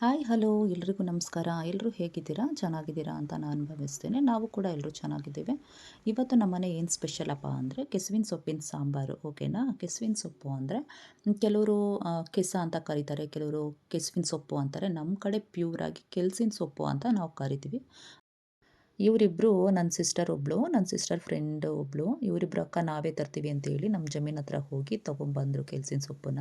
Hi, hello, ಎಲ್ರಿಗೂ ನಮಸ್ಕಾರ. ಎಲ್ಲರೂ ಹೇಗಿದ್ದೀರಾ? ಚೆನ್ನಾಗಿದ್ದೀರಾ ಅಂತ ನಾನು ಭಾವಿಸ್ತೇನೆ ನಾವು ಕೂಡ ಎಲ್ಲರೂ ಚೆನ್ನಾಗಿದ್ದೇವೆ. ಇವತ್ತು ನಮ್ಮನೆ ಏನು ಸ್ಪೆಷಲಪ್ಪ ಅಂದರೆ ಕೆಸುವಿನ ಸೊಪ್ಪಿನ ಸಾಂಬಾರು ಓಕೆನಾ ಕೆಸುವಿನ ಸೊಪ್ಪು ಅಂದರೆ ಕೆಲವರು ಕೆಸ ಅಂತ ಕರೀತಾರೆ, ಕೆಲವರು ಕೆಸುವಿನ ಸೊಪ್ಪು ಅಂತಾರೆ. ನಮ್ಮ ಕಡೆ ಪ್ಯೂರಾಗಿ ಕೆಲ್ಸಿನ ಸೊಪ್ಪು ಅಂತ ನಾವು ಕರಿತೀವಿ. ಇವರಿಬ್ಬರು ನನ್ನ ಸಿಸ್ಟರ್ ಒಬ್ಬಳು ನನ್ನ ಸಿಸ್ಟರ್ ಫ್ರೆಂಡ್ ಒಬ್ಬಳು ಇವರಿಬ್ಬರು ಅಕ್ಕ ನಾವೇ ತರ್ತೀವಿ ಅಂತೇಳಿ ನಮ್ಮ ಜಮೀನ್ ಹತ್ರ ಹೋಗಿ ತೊಗೊಂಬಂದರು ಕೆಲ್ಸಿನ ಸೊಪ್ಪನ್ನ.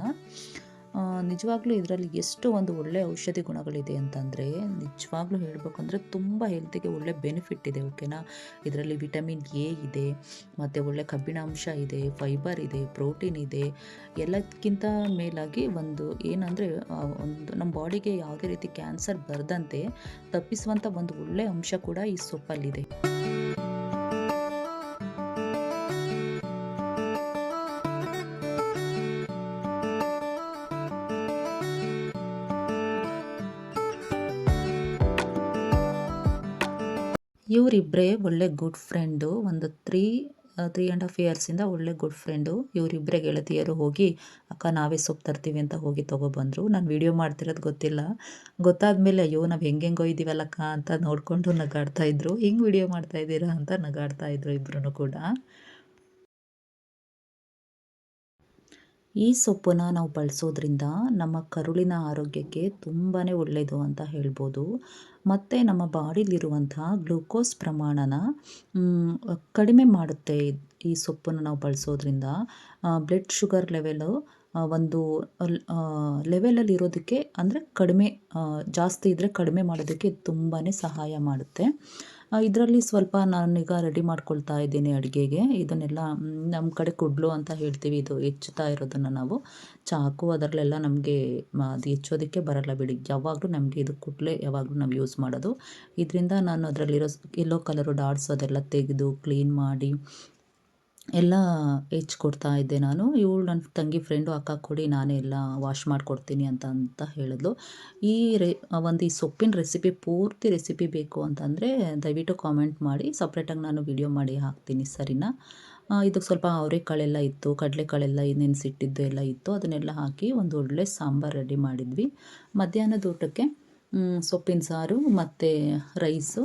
ನಿಜವಾಗ್ಲೂ ಇದರಲ್ಲಿ ಎಷ್ಟು ಒಂದು ಒಳ್ಳೆ ಔಷಧಿ ಗುಣಗಳಿದೆ ಅಂತಂದರೆ, ನಿಜವಾಗ್ಲೂ ಹೇಳಬೇಕಂದ್ರೆ ತುಂಬ ಹೆಲ್ತಿಗೆ ಒಳ್ಳೆ ಬೆನಿಫಿಟ್ ಇದೆ ಓಕೆನಾ ಇದರಲ್ಲಿ ವಿಟಮಿನ್ ಎ ಇದೆ, ಮತ್ತು ಒಳ್ಳೆ ಕಬ್ಬಿಣಾಂಶ ಇದೆ ಫೈಬರ್ ಇದೆ ಪ್ರೋಟೀನ್ ಇದೆ ಎಲ್ಲದಕ್ಕಿಂತ ಮೇಲಾಗಿ ಒಂದು ಏನಂದರೆ ಒಂದು ನಮ್ಮ ಬಾಡಿಗೆ ಯಾವುದೇ ರೀತಿ ಕ್ಯಾನ್ಸರ್ ಬರದಂತೆ ತಪ್ಪಿಸುವಂಥ ಒಂದು ಒಳ್ಳೆ ಅಂಶ ಕೂಡ ಈ ಸೊಪ್ಪಲ್ಲಿದೆ. ಇವರಿಬ್ಬರೇ ಒಳ್ಳೆ ಗುಡ್ ಫ್ರೆಂಡು ಒಂದು ತ್ರೀ ತ್ರೀ ಆ್ಯಂಡ್ ಹಾಫ್ ಇಯರ್ಸಿಂದ ಒಳ್ಳೆ ಗುಡ್ ಫ್ರೆಂಡು ಇವರಿಬ್ಬರೇ ಗೆಳತಿಯರು ಹೋಗಿ, ಅಕ್ಕ, ನಾವೇ ಸೊಪ್ಪು ತರ್ತೀವಿ ಅಂತ ಹೋಗಿ ತೊಗೊಬಂದರು ನಾನು ವೀಡಿಯೋ ಮಾಡ್ತಿರೋದು ಗೊತ್ತಿಲ್ಲ. ಗೊತ್ತಾದ್ಮೇಲೆ, ಅಯ್ಯೋ, ನಾವು ಹೆಂಗೆ ಹೆಂಗೋ ಇದ್ದೀವಲ್ಲಕ್ಕ ಅಂತ ನೋಡಿಕೊಂಡು ನಗಾಡ್ತಾಯಿದ್ರು ಹಿಂಗೆ ವೀಡಿಯೋ ಮಾಡ್ತಾ ಇದ್ದೀರಾ ಅಂತ ನಗಾಡ್ತಾಯಿದ್ರು ಇಬ್ಬರೂ ಕೂಡ. ಈ ಸೊಪ್ಪನ್ನ ನಾವು ಬಳಸೋದ್ರಿಂದ ನಮ್ಮ ಕರುಳಿನ ಆರೋಗ್ಯಕ್ಕೆ ತುಂಬಾ ಒಳ್ಳೆಯದು ಅಂತ ಹೇಳ್ಬೋದು. ಮತ್ತು ನಮ್ಮ ಬಾಡಿಲಿರುವಂಥ ಗ್ಲೂಕೋಸ್ ಪ್ರಮಾಣನ ಕಡಿಮೆ ಮಾಡುತ್ತೆ ಈ ಸೊಪ್ಪನ್ನು ನಾವು ಬಳಸೋದ್ರಿಂದ. ಬ್ಲಡ್ ಶುಗರ್ ಲೆವೆಲು ಒಂದು ಲೆವೆಲಲ್ಲಿ ಇರೋದಕ್ಕೆ ಅಂದರೆ ಕಡಿಮೆ ಜಾಸ್ತಿ ಇದ್ದರೆ ಕಡಿಮೆ ಮಾಡೋದಕ್ಕೆ ತುಂಬಾ ಸಹಾಯ ಮಾಡುತ್ತೆ. ಇದರಲ್ಲಿ ಸ್ವಲ್ಪ ನಾನೀಗ ರೆಡಿ ಮಾಡ್ಕೊಳ್ತಾ ಇದ್ದೀನಿ ಅಡುಗೆಗೆ. ಇದನ್ನೆಲ್ಲ ನಮ್ಮ ಕಡೆ ಕುಡ್ಲು ಅಂತ ಹೇಳ್ತೀವಿ. ಇದು ಹೆಚ್ಚುತ್ತಾ ಇರೋದನ್ನು ನಾವು. ಚಾಕು ಅದರಲ್ಲೆಲ್ಲ ನಮಗೆ ಅದು ಹೆಚ್ಚೋದಕ್ಕೆ ಬರಲ್ಲ ಬಿಡಿ. ಯಾವಾಗಲೂ ನಮಗೆ ಇದು ಕುಡ್ಲೆ ಯಾವಾಗಲೂ ನಾವು ಯೂಸ್ ಮಾಡೋದು. ಇದರಿಂದ ನಾನು ಅದರಲ್ಲಿರೋ ಎಲ್ಲೋ ಕಲರು ಡಾಟ್ಸ್ ಅದೆಲ್ಲ ತೆಗೆದು ಕ್ಲೀನ್ ಮಾಡಿ ಎಲ್ಲ ಹೆಚ್ಕೊಡ್ತಾ ಇದ್ದೆ ನಾನು. ಇವಳು ನನ್ನ ತಂಗಿ ಫ್ರೆಂಡು ಅಕ್ಕ ಕೊಡಿ, ನಾನೇ ಎಲ್ಲ ವಾಶ್ ಮಾಡಿಕೊಡ್ತೀನಿ ಅಂತ ಅಂತ ಹೇಳಿದ್ಲು. ಈ ರೆ ಒಂದು ಈ ಸೊಪ್ಪಿನ ರೆಸಿಪಿ ಪೂರ್ತಿ ರೆಸಿಪಿ ಬೇಕು ಅಂತಂದರೆ ದಯವಿಟ್ಟು ಕಾಮೆಂಟ್ ಮಾಡಿ. ಸಪ್ರೇಟಾಗಿ ನಾನು ವಿಡಿಯೋ ಮಾಡಿ ಹಾಕ್ತೀನಿ, ಸರಿನಾ? ಇದಕ್ಕೆ ಸ್ವಲ್ಪ ಅವರೆಕಾಳೆಲ್ಲ ಇತ್ತು, ಕಡಲೆಕಾಳೆಲ್ಲ ನೆನೆಸಿಟ್ಟಿದ್ದು ಎಲ್ಲ ಇತ್ತು. ಅದನ್ನೆಲ್ಲ ಹಾಕಿ ಒಂದು ಒಳ್ಳೆ ಸಾಂಬಾರು ರೆಡಿ ಮಾಡಿದ್ವಿ. ಮಧ್ಯಾಹ್ನದ ಊಟಕ್ಕೆ ಸೊಪ್ಪಿನ ಸಾರು ಮತ್ತು ರೈಸು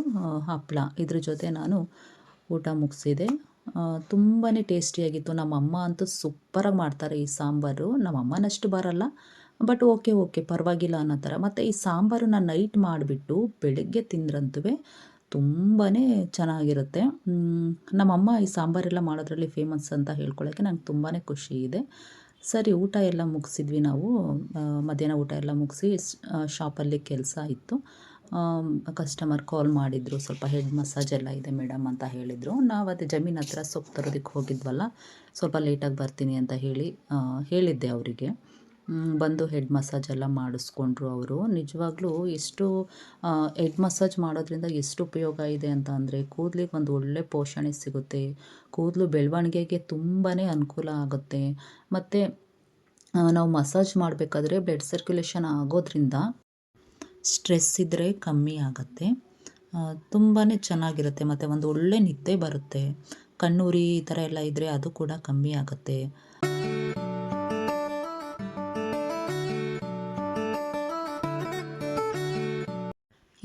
ಹಪ್ಪಳ ಇದ್ರ ಜೊತೆ ನಾನು ಊಟ ಮುಗಿಸಿದೆ. ತುಂಬಾ ಟೇಸ್ಟಿಯಾಗಿತ್ತು. ನಮ್ಮ ಅಮ್ಮ ಅಂತೂ ಸೂಪ್ಪರಾಗಿ ಮಾಡ್ತಾರೆ ಈ ಸಾಂಬಾರು. ನಮ್ಮ ಅಮ್ಮನಷ್ಟು ಬರಲ್ಲ. ಬಟ್ ಓಕೆ ಓಕೆ, ಪರವಾಗಿಲ್ಲ ಅನ್ನೋ ಥರ. ಮತ್ತು ಈ ಸಾಂಬಾರನ್ನ ನೈಟ್ ಮಾಡಿಬಿಟ್ಟು ಬೆಳಗ್ಗೆ ತಿಂದ್ರಂತೂ ತುಂಬಾ ಚೆನ್ನಾಗಿರುತ್ತೆ. ನಮ್ಮಮ್ಮ ಈ ಸಾಂಬಾರೆಲ್ಲ ಮಾಡೋದ್ರಲ್ಲಿ ಫೇಮಸ್ ಅಂತ ಹೇಳ್ಕೊಳ್ಳೋಕ್ಕೆ ನಂಗೆ ತುಂಬಾ ಖುಷಿ ಇದೆ. ಸರಿ, ಊಟ ಎಲ್ಲ ಮುಗಿಸಿದ್ವಿ ನಾವು. ಮಧ್ಯಾಹ್ನ ಊಟ ಎಲ್ಲ ಮುಗಿಸಿ ಶಾಪಲ್ಲಿ ಕೆಲಸ ಇತ್ತು. ಕಸ್ಟಮರ್ ಕಾಲ್ ಮಾಡಿದರು. ಸ್ವಲ್ಪ ಹೆಡ್ ಮಸಾಜ್ ಎಲ್ಲ ಇದೆ ಮೇಡಮ್ ಅಂತ ಹೇಳಿದರು. ನಾವು ಅದೇ ಜಮೀನ್ ಹತ್ರ ಸೊಪ್ಪು ತರೋದಕ್ಕೆ ಹೋಗಿದ್ವಲ್ಲ, ಸ್ವಲ್ಪ ಲೇಟಾಗಿ ಬರ್ತೀನಿ ಅಂತ ಹೇಳಿ ಹೇಳಿದ್ದೆ ಅವರಿಗೆ. ಬಂದು ಹೆಡ್ ಮಸಾಜ್ ಎಲ್ಲ ಮಾಡಿಸ್ಕೊಂಡ್ರು ಅವರು. ನಿಜವಾಗ್ಲೂ ಎಷ್ಟು ಹೆಡ್ ಮಸಾಜ್ ಮಾಡೋದ್ರಿಂದ ಎಷ್ಟು ಉಪಯೋಗ ಇದೆ ಅಂತ ಅಂದರೆ, ಕೂದಲಿಗೆ ಒಂದು ಒಳ್ಳೆ ಪೋಷಣೆ ಸಿಗುತ್ತೆ. ಕೂದಲು ಬೆಳವಣಿಗೆಗೆ ತುಂಬಾ ಅನುಕೂಲ ಆಗುತ್ತೆ. ಮತ್ತು ನಾವು ಮಸಾಜ್ ಮಾಡಬೇಕಾದ್ರೆ ಬ್ಲಡ್ ಸರ್ಕ್ಯುಲೇಷನ್ ಆಗೋದ್ರಿಂದ ಸ್ಟ್ರೆಸ್ ಇದ್ದರೆ ಕಮ್ಮಿ ಆಗುತ್ತೆ. ತುಂಬಾ ಚೆನ್ನಾಗಿರುತ್ತೆ. ಮತ್ತು ಒಂದು ಒಳ್ಳೆ ನಿದ್ದೆ ಬರುತ್ತೆ. ಕಣ್ಣುರಿ ಈ ಥರ ಎಲ್ಲ ಇದ್ದರೆ ಅದು ಕೂಡ ಕಮ್ಮಿ ಆಗುತ್ತೆ.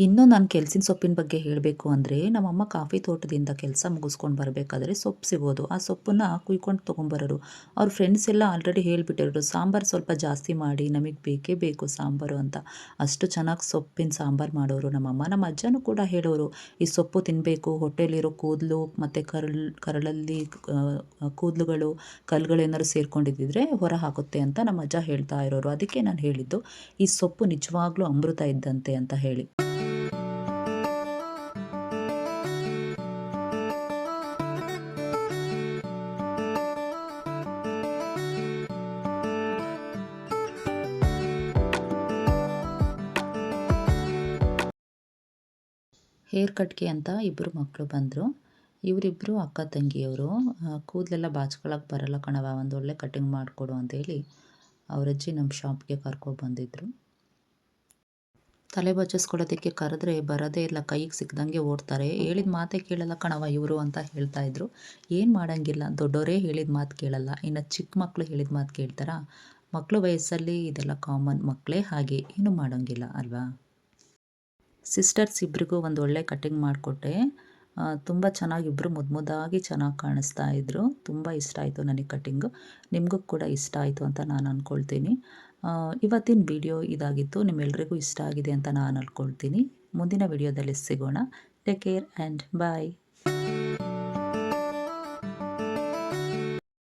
ಇನ್ನು ನಾನು ಕೆಲ್ಸಿನ ಸೊಪ್ಪಿನ ಬಗ್ಗೆ ಹೇಳಬೇಕು ಅಂದರೆ, ನಮ್ಮಮ್ಮ ಕಾಫಿ ತೋಟದಿಂದ ಕೆಲಸ ಮುಗಿಸ್ಕೊಂಡು ಬರಬೇಕಾದ್ರೆ ಸೊಪ್ಪು ಸಿಗೋದು. ಆ ಸೊಪ್ಪನ್ನು ಕುಯ್ಕೊಂಡು ತೊಗೊಂಬರೋರು. ಅವ್ರ ಫ್ರೆಂಡ್ಸ್ ಎಲ್ಲ ಆಲ್ರೆಡಿ ಹೇಳಿಬಿಟ್ಟಿರೋರು, ಸಾಂಬಾರು ಸ್ವಲ್ಪ ಜಾಸ್ತಿ ಮಾಡಿ, ನಮಗೆ ಬೇಕೇ ಬೇಕು ಸಾಂಬಾರು ಅಂತ. ಅಷ್ಟು ಚೆನ್ನಾಗಿ ಸೊಪ್ಪಿನ ಸಾಂಬಾರು ಮಾಡೋರು ನಮ್ಮಮ್ಮ. ನಮ್ಮ ಅಜ್ಜನೂ ಕೂಡ ಹೇಳೋರು, ಈ ಸೊಪ್ಪು ತಿನ್ನಬೇಕು ಹೊಟ್ಟೆಲಿರೋ ಕೂದಲು ಮತ್ತು ಕರಳ್, ಕರಳಲ್ಲಿ ಕೂದಲುಗಳು ಕಲ್ಲುಗಳೇನಾದ್ರು ಸೇರ್ಕೊಂಡಿದ್ದಿದ್ರೆ ಹೊರ ಹಾಕುತ್ತೆ ಅಂತ ನಮ್ಮ ಅಜ್ಜ ಹೇಳ್ತಾ ಇರೋರು. ಅದಕ್ಕೆ ನಾನು ಹೇಳಿದ್ದು, ಈ ಸೊಪ್ಪು ನಿಜವಾಗ್ಲೂ ಅಮೃತ ಇದ್ದಂತೆ ಅಂತ ಹೇಳಿ. ಹೇರ್ ಕಟ್ಗೆ ಅಂತ ಇಬ್ಬರು ಮಕ್ಕಳು ಬಂದರು. ಇವರಿಬ್ಬರು ಅಕ್ಕ ತಂಗಿಯವರು ಕೂದಲೆಲ್ಲ ಬಾಚ್ಕೊಳಕ್ಕೆ ಬರಲ್ಲ ಕಣವ ಒಂದು ಒಳ್ಳೆ ಕಟಿಂಗ್ ಮಾಡಿಕೊಡು ಅಂತೇಳಿ ಅವರಜ್ಜಿ ನಮ್ಮ ಶಾಪ್ಗೆ ಕರ್ಕೊಂಡು ಬಂದಿದ್ದರು ತಲೆ ಬಚ್ಚಿಸ್ಕೊಳ್ಳೋದಕ್ಕೆ ಕರೆದ್ರೆ ಬರೋದೇ ಇಲ್ಲ, ಕೈಗೆ ಸಿಕ್ಕದಂಗೆ ಓಡ್ತಾರೆ. ಹೇಳಿದ ಮಾತೇ ಕೇಳಲ್ಲ ಕಣವ ಇವರು ಅಂತ ಹೇಳ್ತಾ ಇದ್ರು. ಏನು ಮಾಡೋಂಗಿಲ್ಲ ದೊಡ್ಡವರೇ ಹೇಳಿದ ಮಾತು ಕೇಳಲ್ಲ. ಇನ್ನು ಚಿಕ್ಕ ಮಕ್ಕಳು ಹೇಳಿದ ಮಾತು ಕೇಳ್ತಾರಾ? ಮಕ್ಕಳು ವಯಸ್ಸಲ್ಲಿ ಇದೆಲ್ಲ ಕಾಮನ್ ಮಕ್ಕಳೇ ಹಾಗೆ, ಏನು ಮಾಡೋಂಗಿಲ್ಲ ಅಲ್ವಾ? ಸಿಸ್ಟರ್ಸ್ ಇಬ್ಬರಿಗೂ ಒಂದು ಒಳ್ಳೆ ಕಟ್ಟಿಂಗ್ ಮಾಡಿಕೊಟ್ಟೆ. ತುಂಬ ಚೆನ್ನಾಗಿ ಇಬ್ಬರು ಮುದ್ಮುದಾಗಿ ಚೆನ್ನಾಗಿ ಕಾಣಿಸ್ತಾ ಇದ್ದರು ತುಂಬ ಇಷ್ಟ ಆಯಿತು ನನಗೆ ಕಟ್ಟಿಂಗು ನಿಮಗೂ ಕೂಡ ಇಷ್ಟ ಆಯಿತು ಅಂತ ನಾನು ಅಂದ್ಕೊಳ್ತೀನಿ ಇವತ್ತಿನ ವಿಡಿಯೋ ಇದಾಗಿತ್ತು. ನಿಮ್ಮೆಲ್ಲರಿಗೂ ಇಷ್ಟ ಆಗಿದೆ ಅಂತ ನಾನು ಅಂದ್ಕೊಳ್ತೀನಿ ಮುಂದಿನ ವಿಡಿಯೋದಲ್ಲಿ ಸಿಗೋಣ. Take care and bye